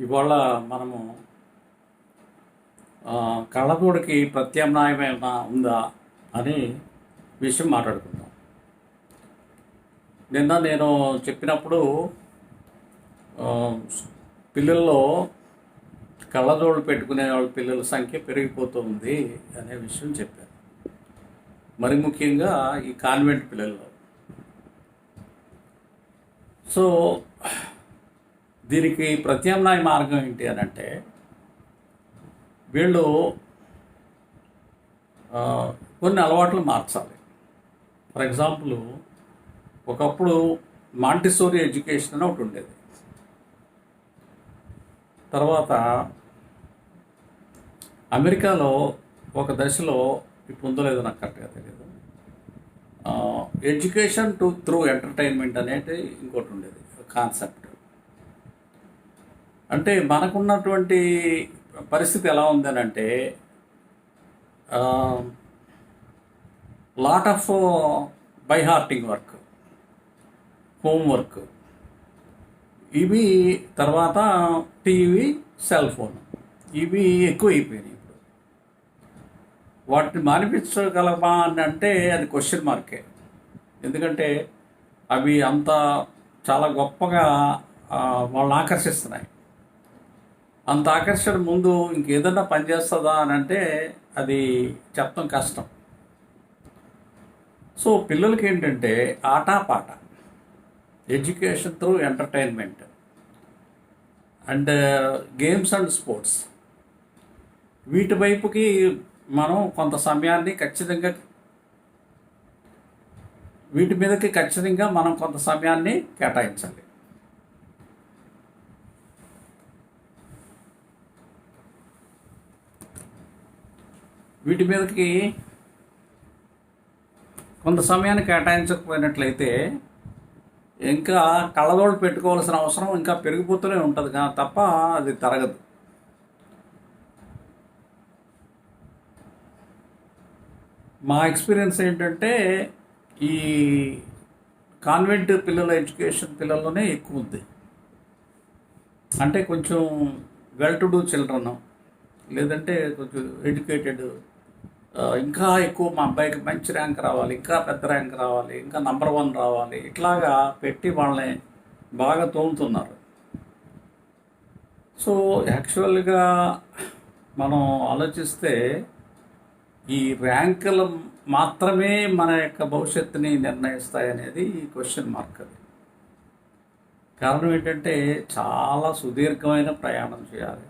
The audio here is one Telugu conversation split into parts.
ఇవాళ మనము కళ్ళదోడికి ప్రత్యామ్నాయమైన ఉందా అని విషయం మాట్లాడుకుందాం. నిన్న నేను చెప్పినప్పుడు పిల్లల్లో కళ్ళదోడు పెట్టుకునే వాళ్ళ పిల్లల సంఖ్య పెరిగిపోతుంది అనే విషయం చెప్పాను. మరి ముఖ్యంగా ఈ కాన్వెంట్ పిల్లల్లో. సో దీనికి ప్రత్యామ్నాయ మార్గం ఏంటి అని అంటే వీళ్ళు కొన్ని అలవాట్లు మార్చాలి. ఫర్ ఎగ్జాంపుల్ ఒకప్పుడు మాంటిసోరీ ఎడ్యుకేషన్ అని ఒకటి ఉండేది. తర్వాత అమెరికాలో ఒక దశలో ఇప్పుడు ఉందో లేదో నాకు కరెక్ట్గా తెలియదు ఎడ్యుకేషన్ టు త్రూ ఎంటర్టైన్మెంట్ అనేది ఇంకోటి ఉండేది కాన్సెప్ట్. అంటే మనకున్నటువంటి పరిస్థితి ఎలా ఉందనంటే lot of by hearting work homework ఇవి తర్వాత టీవీ సెల్ ఫోన్ ఇవి ఎక్కువ అయిపోయినాయి ఇప్పుడు. వాటిని మానిపించగలమా అని అంటే అది క్వశ్చన్ మార్కే ఎందుకంటే అవి అంత చాలా గొప్పగా వాళ్ళని ఆకర్షిస్తున్నాయి. అంత ఆకర్షణ ముందు ఇంకేదన్నా పనిచేస్తుందా అని అంటే అది చెప్పడం కష్టం. సో పిల్లలకి ఏంటంటే ఆటాపాట education through entertainment and games and sports. వీటి వైపుకి మనం కొంత సమయాన్ని ఖచ్చితంగా వీటి మీదకి ఖచ్చితంగా మనం కొంత సమయాన్ని కేటాయించాలి. వీటి మీదకి కొంత సమయాన్ని కేటాయించకపోయినట్లయితే ఇంకా కళ్ళదోళ్ళు పెట్టుకోవాల్సిన అవసరం ఇంకా పెరిగిపోతూనే ఉంటుంది. కానీ తప్ప అది తరగదు. మా ఎక్స్పీరియన్స్ ఏంటంటే ఈ కాన్వెంట్ పిల్లల ఎడ్యుకేషన్ పిల్లల్లోనే ఎక్కువ ఉంది. అంటే కొంచెం వెల్ టు డూ చిల్డ్రన్ లేదంటే కొంచెం ఎడ్యుకేటెడ్ ఇంకా ఎక్కువ మా అబ్బాయికి మంచి ర్యాంక్ రావాలి ఇంకా పెద్ద ర్యాంక్ రావాలి ఇంకా నంబర్ వన్ రావాలి ఇట్లాగా పెట్టి వాళ్ళని బాగా తోముతున్నారు. సో యాక్చువల్గా మనం ఆలోచిస్తే ఈ ర్యాంకులు మాత్రమే మన యొక్క భవిష్యత్తుని నిర్ణయిస్తాయనేది క్వశ్చన్ మార్క్ అది. కారణం ఏంటంటే చాలా సుదీర్ఘమైన ప్రయాణం చేయాలి.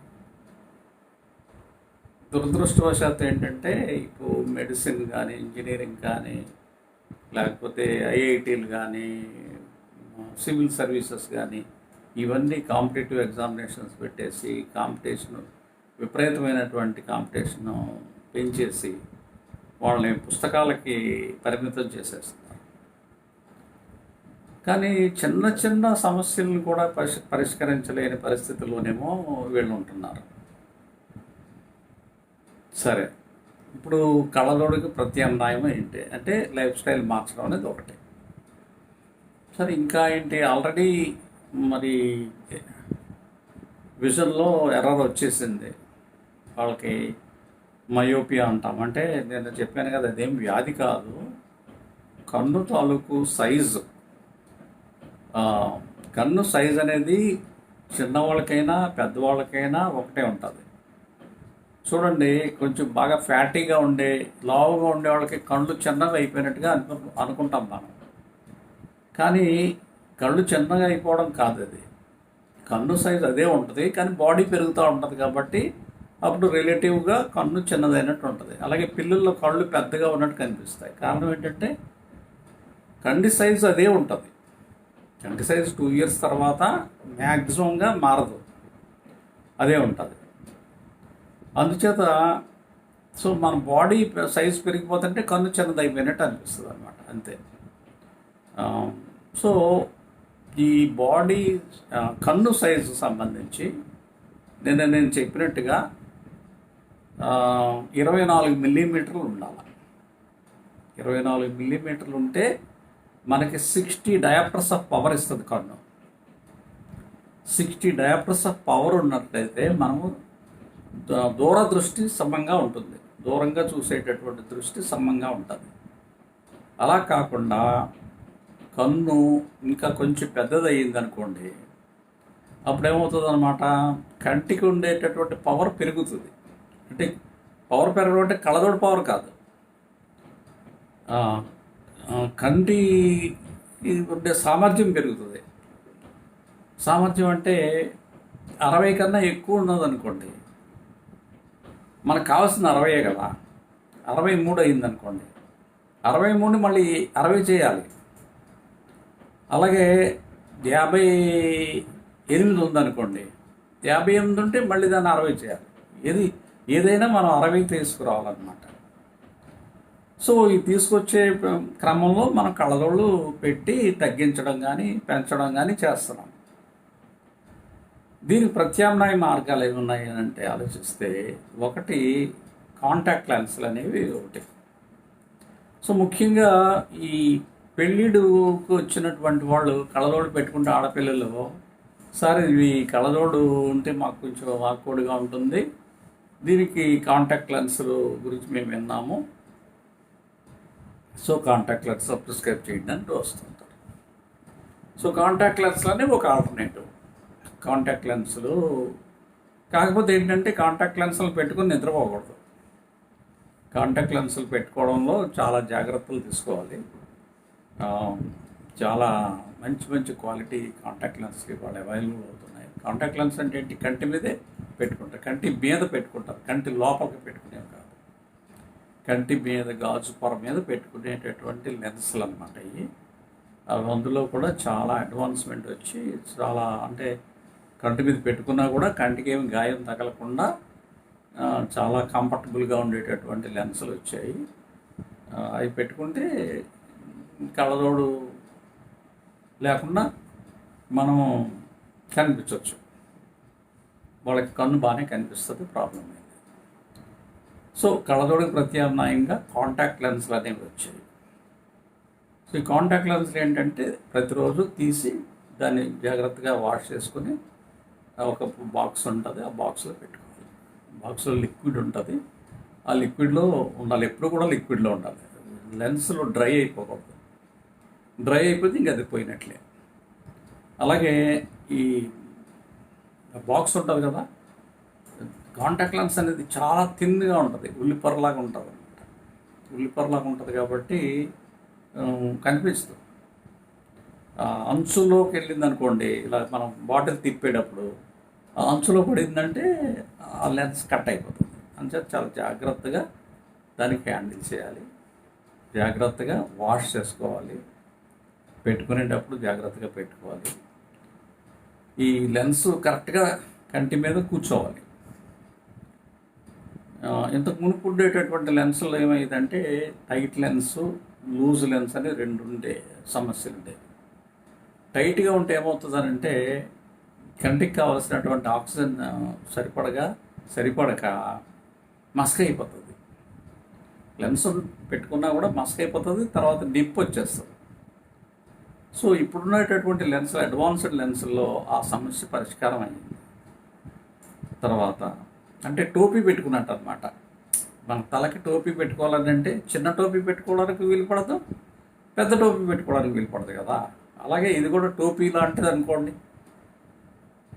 దురదృష్టవశాత్తు ఏంటంటే ఇప్పుడు మెడిసిన్ కానీ ఇంజనీరింగ్ కానీ లేకపోతే ఐఐటీలు కానీ సివిల్ సర్వీసెస్ కానీ ఇవన్నీ కాంపిటేటివ్ ఎగ్జామినేషన్స్ పెట్టేసి కాంపిటీషన్ విపరీతమైనటువంటి కాంపిటీషను పెంచేసి వాళ్ళని పుస్తకాలకి పరిమితం చేసేస్తున్నారు. కానీ చిన్న చిన్న సమస్యలను కూడా పరిష్ పరిష్కరించలేని పరిస్థితుల్లోనేమో వీళ్ళు ఉంటున్నారు సరే. ఇప్పుడు కళలోడికి ప్రత్యామ్నాయం ఏంటి? అంటే లైఫ్ స్టైల్ మార్చడం అనేది ఒకటి. సరే ఇంకా ఏంటి? ఆల్రెడీ మరి విజన్లో ఎర్రర్ వచ్చేసింది. వాళ్ళకి మయోపియా అంటాం. అంటే నేను చెప్పాను కదా అదేం వ్యాధి కాదు. కన్ను తాలూకు సైజు. కన్ను సైజ్ అనేది చిన్నవాళ్ళకైనా పెద్దవాళ్ళకైనా ఒకటే ఉంటుంది. చూడండి కొంచెం బాగా ఫ్యాటీగా ఉండే లావుగా ఉండే వాళ్ళకి కళ్ళు చిన్నగా అయిపోయినట్టుగా అను అనుకుంటాం మనం. కానీ కళ్ళు చిన్నగా అయిపోవడం కాదు అది. కన్ను సైజ్ అదే ఉంటుంది కానీ బాడీ పెరుగుతూ ఉంటుంది కాబట్టి అప్పుడు రిలేటివ్గా కన్ను చిన్నదైనట్టు ఉంటుంది. అలాగే పిల్లల్లో కళ్ళు పెద్దగా ఉన్నట్టు కనిపిస్తాయి. కారణం ఏంటంటే కంటి సైజు అదే ఉంటుంది. కంటి సైజు టూ ఇయర్స్ తర్వాత మ్యాక్సిమంగా మారదు. అదే ఉంటుంది. అందుచేత సో మన బాడీ సైజ్ పెరిగిపోతుంటే కన్ను చిన్నదైపోయినట్టు అనిపిస్తుంది అనమాట అంతే సో ఈ బాడీ కన్ను సైజు సంబంధించి నిన్న నేను చెప్పినట్టుగా ఇరవై నాలుగు మిల్లీమీటర్లు ఉండాలి. ఇరవై నాలుగు మిల్లీమీటర్లు ఉంటే మనకి సిక్స్టీ డయాప్టర్స్ ఆఫ్ పవర్ ఇస్తుంది కన్ను. సిక్స్టీ డయాప్టర్స్ ఆఫ్ పవర్ ఉన్నట్లయితే మనము దూరదృష్టి సమంగా ఉంటుంది. దూరంగా చూసేటటువంటి దృష్టి సమంగా ఉంటుంది. అలా కాకుండా కన్ను ఇంకా కొంచెం పెద్దదయ్యింది అనుకోండి అప్పుడు ఏమవుతుంది అనమాట కంటికి ఉండేటటువంటి పవర్ పెరుగుతుంది. అంటే పవర్ పెరగడం అంటే కళ్ళదోడు పవర్ కాదు. కంటి ఉండే సామర్థ్యం పెరుగుతుంది. సామర్థ్యం అంటే అరవై కన్నా ఎక్కువ ఉన్నదనుకోండి మనకు కావాల్సిన అరవయే కదా. అరవై మూడు అయింది అనుకోండి అరవై మూడు మళ్ళీ అరవై చేయాలి. అలాగే యాభై ఎనిమిది ఉందనుకోండి. యాభై ఎనిమిది ఉంటే మళ్ళీ దాన్ని అరవై చేయాలి. ఏది ఏదైనా మనం అరవై తీసుకురావాలన్నమాట. సో ఈ తీసుకొచ్చే క్రమంలో మనం కళ్ళదోళ్ళు పెట్టి తగ్గించడం కానీ పెంచడం కానీ చేస్తున్నాం. దీనికి ప్రత్యామ్నాయ మార్గాలు ఏమి ఉన్నాయి అని అంటే ఆలోచిస్తే ఒకటి కాంటాక్ట్ లెన్స్లు అనేవి ఒకటి. సో ముఖ్యంగా ఈ పెళ్ళిడుకు వచ్చినటువంటి వాళ్ళు కళ్ళజోడు పెట్టుకుంటే ఆడపిల్లలు సార్ ఇవి కళ్ళజోడు ఉంటే మాకు కొంచెం వాక్కోడుగా ఉంటుంది. దీనికి కాంటాక్ట్ లెన్సులు గురించి మేము విన్నాము. సో కాంటాక్ట్ లెన్స్ ప్రిస్క్రైబ్ చేయండి వస్తుంటారు. సో కాంటాక్ట్ లెన్స్ అనేవి ఒక ఆల్టర్నేటివ్ కాంటాక్ట్ లెన్సులు. కాకపోతే ఏంటంటే కాంటాక్ట్ లెన్సులు పెట్టుకుని నిద్రపోకూడదు. కాంటాక్ట్ లెన్సులు పెట్టుకోవడంలో చాలా జాగ్రత్తలు తీసుకోవాలి. చాలా మంచి మంచి క్వాలిటీ కాంటాక్ట్ లెన్స్ ఇవాళ అవైలబుల్ అవుతున్నాయి. కాంటాక్ట్ లెన్స్ అంటే ఏంటి? కంటి మీదే పెట్టుకుంటారు. కంటి మీద పెట్టుకుంటారు. కంటి లోపలికి పెట్టుకునేవి కాదు. కంటి మీద గాజు పొర మీద పెట్టుకునేటటువంటి లెన్స్లు అనమాట ఇవి. అందులో కూడా చాలా అడ్వాన్స్మెంట్ వచ్చి చాలా అంటే కంటి మీద పెట్టుకున్నా కూడా కంటికి ఏమి గాయం తగలకుండా చాలా కంఫర్టబుల్గా ఉండేటటువంటి లెన్సులు వచ్చాయి. అవి పెట్టుకుంటే కళ్ళజోడు లేకుండా మనం కనిపించవచ్చు వాళ్ళకి కన్ను బాగానే కనిపిస్తుంది ప్రాబ్లం లేదు. సో కళ్ళజోడికి ప్రత్యామ్నాయంగా కాంటాక్ట్ లెన్స్లు అనేవి వచ్చాయి. సో ఈ కాంటాక్ట్ లెన్స్లు ఏంటంటే ప్రతిరోజు తీసి దాన్ని జాగ్రత్తగా వాష్ చేసుకుని ఒక బాక్స్ ఉంటుంది ఆ బాక్స్లో పెట్టుకోవాలి. బాక్స్లో లిక్విడ్ ఉంటుంది. ఆ లిక్విడ్లో ఉండాలి. ఎప్పుడు కూడా లిక్విడ్లో ఉండాలి. లెన్స్లో డ్రై అయిపోకూడదు. డ్రై అయిపోతే ఇంక అది పోయినట్లే. అలాగే ఈ బాక్స్ ఉంటుంది కదా కాంటాక్ట్ లెన్స్ అనేది చాలా థిన్గా ఉంటుంది. ఉల్లిపొరలాగా ఉంటుంది అనమాట ఉల్లిపొరలాగా ఉంటుంది కాబట్టి కనిపిస్తుంది అంచులోకి వెళ్ళింది అనుకోండి ఇలా మనం బాటిల్ తిప్పేటప్పుడు అంచులో పడిందంటే ఆ లెన్స్ కట్ అయిపోతుంది. అంతే చాలా జాగ్రత్తగా దానికి హ్యాండిల్ చేయాలి. జాగ్రత్తగా వాష్ చేసుకోవాలి. పెట్టుకునేటప్పుడు జాగ్రత్తగా పెట్టుకోవాలి. ఈ లెన్స్ కరెక్ట్గా కంటి మీద కూర్చోవాలి. ఇంతకు మునుపు ఉండేటటువంటి లెన్సులు ఏమైందంటే టైట్ లెన్స్ లూజ్ లెన్స్ అని రెండు ఉండే సమస్యలు ఉండేవి టైట్గా ఉంటే ఏమవుతుందనంటే కంటికి కావాల్సినటువంటి ఆక్సిజన్ సరిపడగా సరిపడక మస్క్ అయిపోతుంది. లెన్స్ పెట్టుకున్నా కూడా మస్క్ అయిపోతుంది తర్వాత నిప్పు వచ్చేస్తుంది. సో ఇప్పుడున్నటువంటి లెన్స్ అడ్వాన్స్డ్ లెన్స్లో ఆ సమస్య పరిష్కారం అయింది తర్వాత అంటే టోపీ పెట్టుకున్నట్టు అనమాట మన తలకి టోపీ పెట్టుకోవాలని అంటే చిన్న టోపీ పెట్టుకోవడానికి వీలు పడదు పెద్ద టోపీ పెట్టుకోవడానికి వీలు పడదు కదా. అలాగే ఇది కూడా టోపీ లాంటిది అనుకోండి.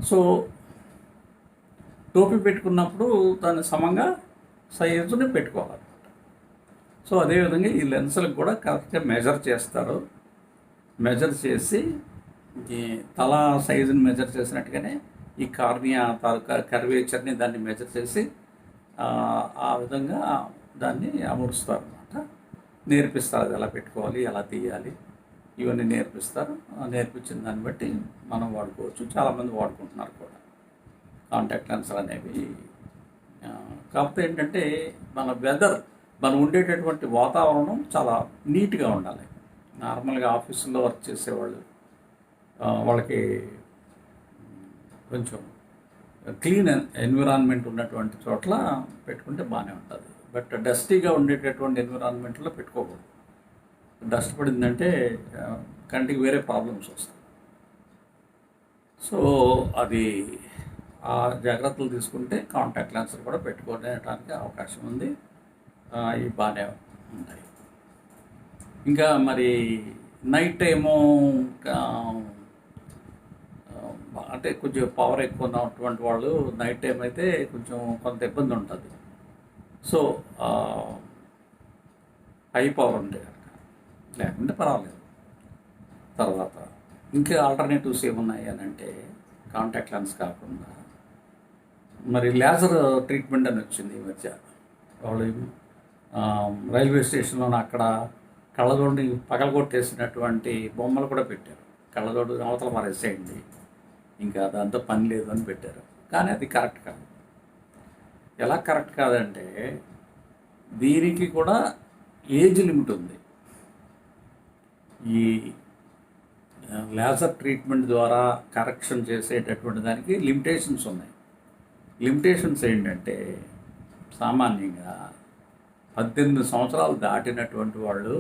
సో టోపీ పెట్టుకున్నప్పుడు దాన్ని సమంగా సైజుని పెట్టుకోవాలన్నమాట సో అదేవిధంగా ఈ లెన్స్లకు కూడా కరెక్ట్గా మెజర్ చేస్తారు. మెజర్ చేసి ఈ తల సైజుని మెజర్ చేసినట్టుగానే ఈ కార్నియా తాలూకా కర్వేచర్ని దాన్ని మెజర్ చేసి ఆ, ఆ విధంగా దాన్ని అమరుస్తారు అనమాట నేర్పిస్తారు అది ఎలా పెట్టుకోవాలి ఎలా తీయాలి. ఇవన్నీ నేర్పిస్తారు. నేర్పించిన దాన్ని బట్టి మనం వాడుకోవచ్చు. చాలామంది వాడుకుంటున్నారు కూడా. కాంటాక్ట్ లెన్స్లు అనేవి. కాకపోతే ఏంటంటే మన వెదర్ మనం ఉండేటటువంటి వాతావరణం చాలా నీట్గా ఉండాలి. నార్మల్గా ఆఫీసుల్లో వర్క్ చేసేవాళ్ళు వాళ్ళు వాళ్ళకి కొంచెం క్లీన్ ఎన్విరాన్మెంట్ ఉన్నటువంటి చోట్ల పెట్టుకుంటే బాగానే ఉంటుంది. బట్ డస్టీగా ఉండేటటువంటి ఎన్విరాన్మెంట్లో పెట్టుకోకూడదు. డస్ట్ పడిందంటే కంటికి వేరే ప్రాబ్లమ్స్ వస్తాయి. సో అది ఆ జాగ్రత్తలు తీసుకుంటే కాంటాక్ట్ లెన్సులు కూడా పెట్టుకోవడానికి అవకాశం ఉంది. అవి ఇవి బాగానే ఉంటాయి ఇంకా మరి నైట్ టైము అంటే కొంచెం పవర్ ఎక్కువ ఉన్నటువంటి వాళ్ళు నైట్ టైం అయితే కొంచెం కొంత ఇబ్బంది ఉంటుంది. సో హై పవర్ ఉంటే లేకుంటే పర్వాలేదు. తర్వాత ఇంకా ఆల్టర్నేటివ్స్ ఏమున్నాయి అని అంటే కాంటాక్ట్ లెన్స్ కాకుండా మరి లేజర్ ట్రీట్మెంట్ అని వచ్చింది ఈ మధ్య. వాళ్ళు రైల్వే స్టేషన్లో అక్కడ కళ్ళజోడిని పగలగొట్టేసినటువంటి బొమ్మలు కూడా పెట్టారు. కళ్ళజోడు అవతల మరేసేయండి ఇంకా దాంతో పని లేదు అని పెట్టారు. కానీ అది కరెక్ట్ కాదు. ఎలా కరెక్ట్ కాదంటే దీనికి కూడా ఏజ్ లిమిట్ ఉంది. ఈ లేజర్ ట్రీట్మెంట్ ద్వారా కరెక్షన్ చేసేటటువంటి దానికి లిమిటేషన్స్ ఉన్నాయి. లిమిటేషన్స్ ఏంటంటే సామాన్యంగా పద్దెనిమిది సంవత్సరాలు దాటినటువంటి వాళ్ళు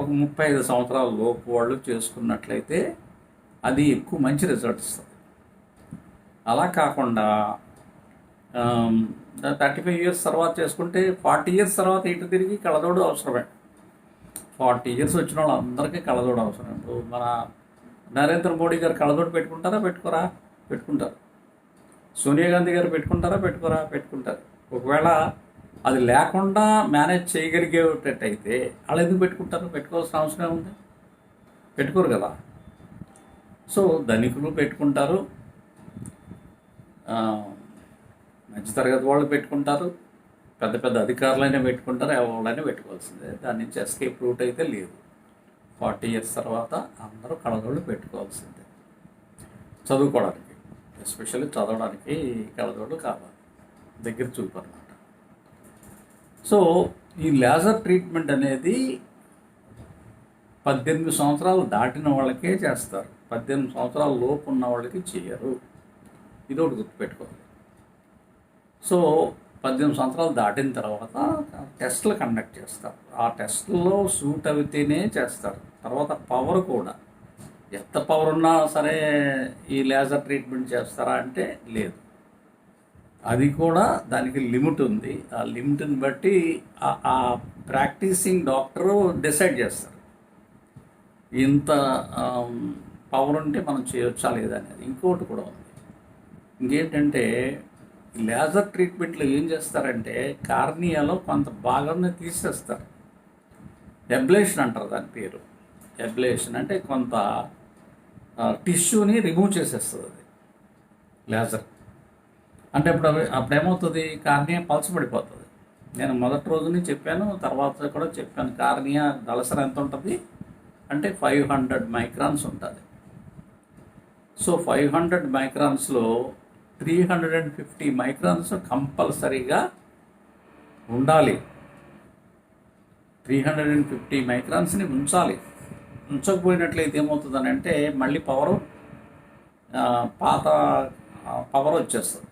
ఒక ముప్పై ఐదు సంవత్సరాల లోపు వాళ్ళు చేసుకున్నట్లయితే అది ఎక్కువ మంచి రిజల్ట్ ఇస్తుంది. అలా కాకుండా థర్టీ ఫైవ్ ఇయర్స్ తర్వాత చేసుకుంటే ఫార్టీ ఇయర్స్ తర్వాత ఇటు తిరిగి కళ్ళదోడు అవసరమే. ఫార్టీ ఇయర్స్ వచ్చిన వాళ్ళందరికీ కళ్ళజోడు అవసరం. ఇప్పుడు మన నరేంద్ర మోడీ గారు కళ్ళజోడు పెట్టుకుంటారా పెట్టుకోరా? పెట్టుకుంటారు. సోనియా గాంధీ గారు పెట్టుకుంటారా పెట్టుకోరా? పెట్టుకుంటారు. ఒకవేళ అది లేకుండా మేనేజ్ చేయగలిగేటట్టయితే వాళ్ళు ఎందుకు పెట్టుకుంటారు? పెట్టుకోవాల్సిన అవసరం ఉంది పెట్టుకోరు కదా. సో ధనికులు పెట్టుకుంటారు. మధ్య తరగతి వాళ్ళు పెట్టుకుంటారు. పెద్ద పెద్ద అధికారులైనా పెట్టుకుంటారు ఎవరైనా పెట్టుకోవాల్సిందే. దాని నుంచి ఎస్కేప్ రూట్ అయితే లేదు. ఫార్టీ ఇయర్స్ తర్వాత అందరూ కళ్ళజోళ్ళు పెట్టుకోవాల్సిందే. చదువుకోవడానికి ఎస్పెషల్లీ చదవడానికి కళ్ళజోళ్ళు కావాలి. దగ్గర చూపు అనమాట సో ఈ లేజర్ ట్రీట్మెంట్ అనేది పద్దెనిమిది సంవత్సరాలు దాటిన వాళ్ళకే చేస్తారు. పద్దెనిమిది సంవత్సరాల లోపు ఉన్న వాళ్ళకి చేయరు. ఇది ఒకటి గుర్తుపెట్టుకోవాలి. సో పద్దెనిమిది సంవత్సరాలు దాటిన తర్వాత టెస్టులు కండక్ట్ చేస్తారు. ఆ టెస్టుల్లో సూట్ అయితేనే చేస్తారు. తర్వాత పవర్ కూడా. ఎంత పవర్ ఉన్నా సరే ఈ లేజర్ ట్రీట్మెంట్ చేస్తారా అంటే లేదు. అది కూడా దానికి లిమిట్ ఉంది. ఆ లిమిట్ని బట్టి ఆ- ప్రాక్టీసింగ్ డాక్టరు డిసైడ్ చేస్తారు. ఇంత పవర్ ఉంటే మనం చేయొచ్చా లేదా అనేది. ఇంకోటి కూడా ఉంది. ఇంకేంటంటే లేజర్ ట్రీట్మెంట్లో ఏం చేస్తారంటే కార్నియాలో కొంత భాగాన్ని తీసేస్తారు. ఎబ్లేషన్ అంటారు దాని పేరు. ఎబ్లేషన్ అంటే కొంత టిష్యూని రిమూవ్ చేసేస్తుంది అది లేజర్. అంటే ఇప్పుడు అప్పుడు ఏమవుతుంది కార్నియా పలచబడిపోతుంది నేను మొదటి రోజుని చెప్పాను తర్వాత కూడా చెప్పాను. కార్నియా దళసర ఎంత ఉంటుంది? అంటే ఫైవ్ హండ్రెడ్ మైక్రాన్స్ ఉంటుంది. So five hundred మైక్రాన్స్లో three hundred and fifty microns కంపల్సరీగా ఉండాలి. త్రీ హండ్రెడ్ అండ్ ఫిఫ్టీ మైక్రాన్స్ని ఉంచాలి. ఉంచకపోయినట్లయితే ఏమవుతుందని అంటే మళ్ళీ పవరు పాత పవర్ వచ్చేస్తుంది.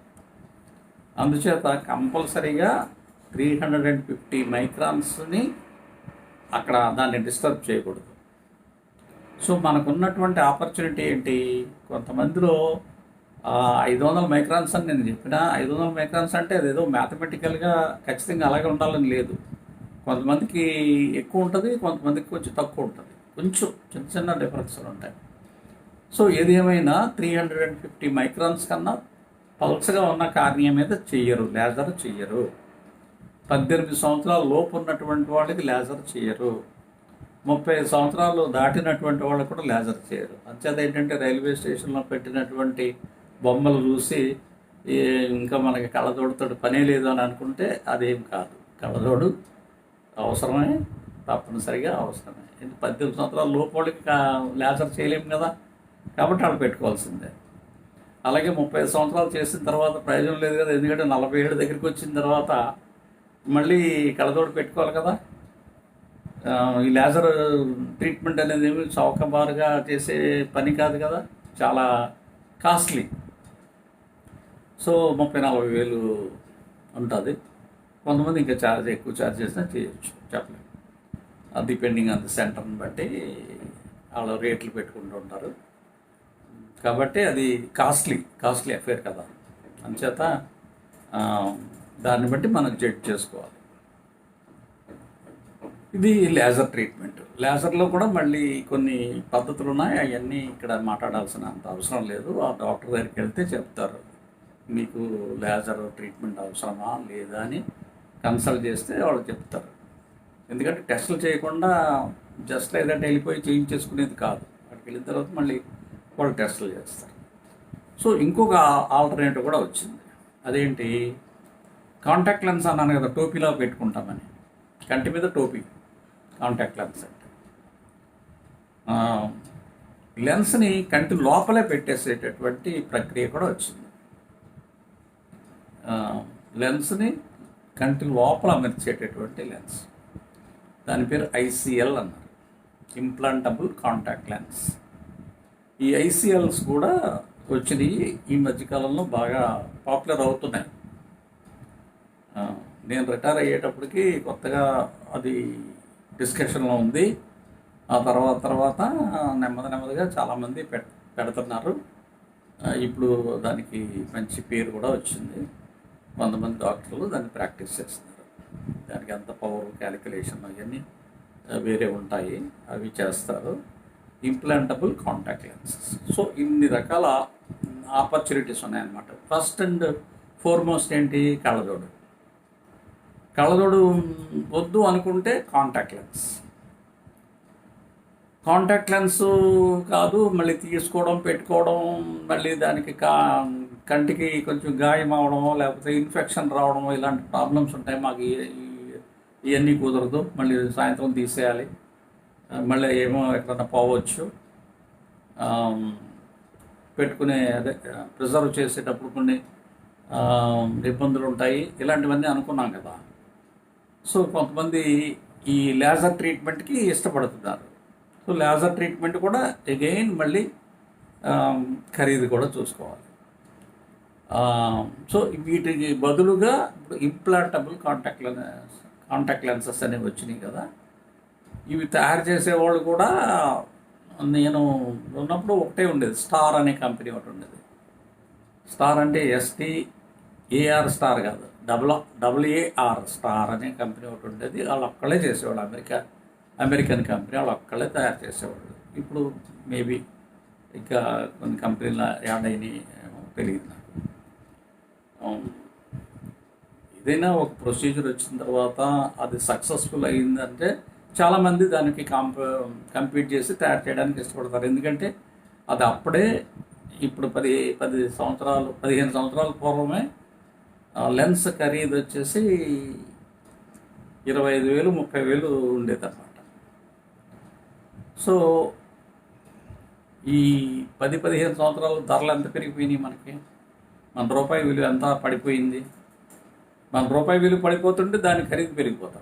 అందుచేత కంపల్సరీగా త్రీ హండ్రెడ్ అండ్ ఫిఫ్టీ మైక్రాన్స్ని అక్కడ దాన్ని డిస్టర్బ్ చేయకూడదు. సో మనకున్నటువంటి ఆపర్చునిటీ ఏంటి? కొంతమందిలో ఐదు వందల మైక్రాన్స్ అని నేను చెప్పిన. ఐదు వందల మైక్రాన్స్ అంటే అదేదో మ్యాథమెటికల్గా ఖచ్చితంగా అలాగే ఉండాలని లేదు. కొంతమందికి ఎక్కువ ఉంటుంది కొంతమందికి కొంచెం తక్కువ ఉంటుంది. కొంచెం చిన్న చిన్న డిఫరెన్స్లు ఉంటాయి. సో ఏది ఏమైనా three hundred and fifty microns కన్నా పల్చగా ఉన్న కార్నియా మీద చెయ్యరు లేజర్ చెయ్యరు. పద్దెనిమిది సంవత్సరాల లోపు ఉన్నటువంటి వాళ్ళకి లేజర్ చేయరు ముప్పై సంవత్సరాలు దాటినటువంటి వాళ్ళకు కూడా లేజర్ చేయరు అంచేత ఏంటంటే రైల్వే స్టేషన్లో పెట్టినటువంటి బొమ్మలు చూసి ఇంకా మనకి కళ్ళజోడుతో పనే లేదు అని అనుకుంటే అదేం కాదు. కళ్ళజోడు అవసరమే తప్పనిసరిగా అవసరమే. ఎందుకు పద్దెనిమిది సంవత్సరాల లోపలికి వాళ్ళకి లేజర్ చేయలేము కదా? కాబట్టి వాళ్ళు పెట్టుకోవాల్సిందే. అలాగే ముప్పై ఐదు సంవత్సరాలు చేసిన తర్వాత ప్రయోజనం లేదు కదా? ఎందుకంటే నలభై ఏడు దగ్గరికి వచ్చిన తర్వాత మళ్ళీ కళ్ళజోడు పెట్టుకోవాలి కదా? ఈ లేజర్ ట్రీట్మెంట్ అనేది ఏమి చౌకబారుగా చేసే పని కాదు కదా? చాలా కాస్ట్లీ. సో ముప్పై నలభై వేలు ఉంటుంది. కొంతమంది ఇంకా ఛార్జ్ ఎక్కువ ఛార్జ్ చేసినా చేయొచ్చు చెప్పలేము డిపెండింగ్ ఆన్ ద సెంటర్ని బట్టి వాళ్ళు రేట్లు పెట్టుకుంటూ ఉంటారు. కాబట్టి అది కాస్ట్లీ కాస్ట్లీ అఫేర్ కదా. అంచేత దాన్ని బట్టి మనకు జడ్జ్ చేసుకోవాలి. ఇది లేజర్ ట్రీట్మెంట్ లేజర్లో కూడా మళ్ళీ కొన్ని పద్ధతులు ఉన్నాయి అవన్నీ ఇక్కడ మాట్లాడాల్సిన అంత అవసరం లేదు. ఆ డాక్టర్ దగ్గరికి వెళ్తే చెప్తారు. మీకు లేజర్ ట్రీట్మెంట్ అవసరమా లేదా అని కన్సల్ట్ చేస్తే వాళ్ళు చెప్తారు. ఎందుకంటే టెస్టులు చేయకుండా జస్ట్ ఏదంటే వెళ్ళిపోయి చేయించేసుకునేది కాదు. అక్కడికి వెళ్ళిన తర్వాత మళ్ళీ వాళ్ళు టెస్టులు చేస్తారు. సో ఇంకొక ఆల్టర్నేటివ్ కూడా వచ్చింది. అదేంటి? కాంటాక్ట్ లెన్స్ అన్నాను కదా టోపీలా పెట్టుకుంటామని. కంటి మీద టోపీ కాంటాక్ట్ లెన్స్ అంటే. లెన్స్ని కంటి లోపలే పెట్టేసేటటువంటి ప్రక్రియ కూడా వచ్చింది. లెన్స్ని కంటి లోపల అమర్చేటటువంటి లెన్స్. దాని పేరు ఐసీఎల్ అన్నారు. Implantable contact lens. ఈ ఐసిఎల్స్ కూడా వచ్చినాయి ఈ మధ్యకాలంలో బాగా పాపులర్ అవుతున్నాయి. నేను రిటైర్ అయ్యేటప్పటికి కొత్తగా అది డిస్కషన్లో ఉంది. ఆ తర్వాత తర్వాత నెమ్మది నెమ్మదిగా చాలామంది పెట్ పెడుతున్నారు. ఇప్పుడు దానికి మంచి పేరు కూడా వచ్చింది. కొంతమంది డాక్టర్లు దాన్ని ప్రాక్టీస్ చేస్తున్నారు. దానికి ఎంత పవర్ క్యాలిక్యులేషన్ అవన్నీ వేరే ఉంటాయి. అవి చేస్తారు. Implantable contact lenses. సో ఇన్ని రకాల ఆపర్చునిటీస్ ఉన్నాయన్నమాట. ఫస్ట్ అండ్ ఫోర్మోస్ట్ ఏంటి? కళ్ళజోడు. కళ్ళజోడు వద్దు అనుకుంటే కాంటాక్ట్ లెన్స్. కాంటాక్ట్ లెన్స్ కాదు మళ్ళీ తీసుకోవడం పెట్టుకోవడం మళ్ళీ దానికి కా కంటికి కొంచెం గాయం అవడం లేకపోతే ఇన్ఫెక్షన్ రావడం ఇలాంటి ప్రాబ్లమ్స్ ఉంటాయి. మాకు ఇవన్నీ కుదరదు. మళ్ళీ సాయంత్రం తీసేయాలి. మళ్ళీ ఏమో ఎక్కడన్నా పోవచ్చు. పెట్టుకునే అదే ప్రిజర్వ్ చేసేటప్పుడు కొన్ని ఇబ్బందులు ఉంటాయి. ఇలాంటివన్నీ అనుకున్నాం కదా. సో కొంతమంది ఈ లేజర్ ట్రీట్మెంట్కి ఇష్టపడుతున్నారు. సో లేజర్ ట్రీట్మెంట్ కూడా అగైన్ మళ్ళీ ఖరీదు కూడా చూసుకోవాలి. సో వీటికి బదులుగా ఇప్పుడు implantable contact lens contact lenses అనేవి వచ్చినాయి కదా. ఇవి తయారు చేసేవాళ్ళు కూడా నేను ఉన్నప్పుడు ఒకటే ఉండేది. స్టార్ అనే కంపెనీ ఒకటి ఉండేది. స్టార్ అంటే ఎస్టీ ఏఆర్ స్టార్ కాదు. డబుల్ డబుల్ ఏఆర్ స్టార్ అనే కంపెనీ ఒకటి ఉండేది. వాళ్ళు ఒక్కళ్ళే చేసేవాళ్ళు. అమెరికా అమెరికన్ కంపెనీ వాళ్ళు ఒక్కళ్ళే తయారు చేసేవాళ్ళు. ఇప్పుడు మేబీ ఇంకా కొన్ని కంపెనీల యాడ్ అయినాయి పెరిగింది తెలియదు నాకు. ఏదైనా ఒక ప్రొసీజర్ వచ్చిన తర్వాత అది సక్సెస్ఫుల్ అయిందంటే చాలామంది దానికి కాంప కంపీట్ చేసి తయారు చేయడానికి ఇష్టపడతారు. ఎందుకంటే అది అప్పుడే ఇప్పుడు పది పది సంవత్సరాలు పదిహేను సంవత్సరాల పూర్వమే ఆ లెన్స్ ఖరీదు వచ్చేసి ఇరవై ఐదు వేలు ముప్పై వేలు ఉండేదన్నమాట. సో ఈ పది పదిహేను సంవత్సరాల ధరలు ఎంత పెరిగిపోయినాయి మనకి? మన రూపాయి విలువ ఎంత పడిపోయింది? మన రూపాయి విలువ పడిపోతుంటే దాని ఖరీదు పెరిగిపోతా.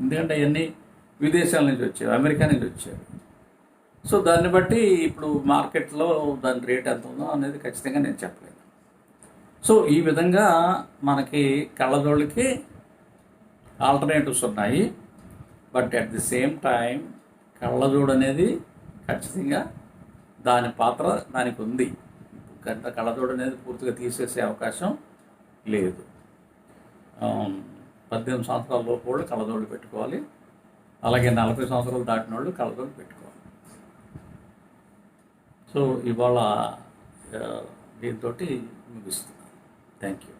ఎందుకంటే అవన్నీ విదేశాల నుంచి వచ్చాయి అమెరికా నుంచి వచ్చాయి. సో దాన్ని బట్టి ఇప్పుడు మార్కెట్లో దాని రేట్ ఎంత ఉందో అనేది ఖచ్చితంగా నేను చెప్పలేను. సో ఈ విధంగా మనకి కళ్ళజోళ్ళకి ఆల్టర్నేటివ్స్ ఉన్నాయి. But at the same time కళ్ళజోడు అనేది ఖచ్చితంగా దాని పాత్ర దానికి ఉంది గంట కళ్ళజోడు అనేది పూర్తిగా తీసేసే అవకాశం లేదు. పద్దెనిమిది సంవత్సరాల లోపు వాళ్ళు కళ్ళజోడు పెట్టుకోవాలి. అలాగే నలభై సంవత్సరాలు దాటిన వాళ్ళు కళ్ళజోడు పెట్టుకోవాలి. సో ఇవాళ దీంతో ముగిస్తున్నాను. Thank you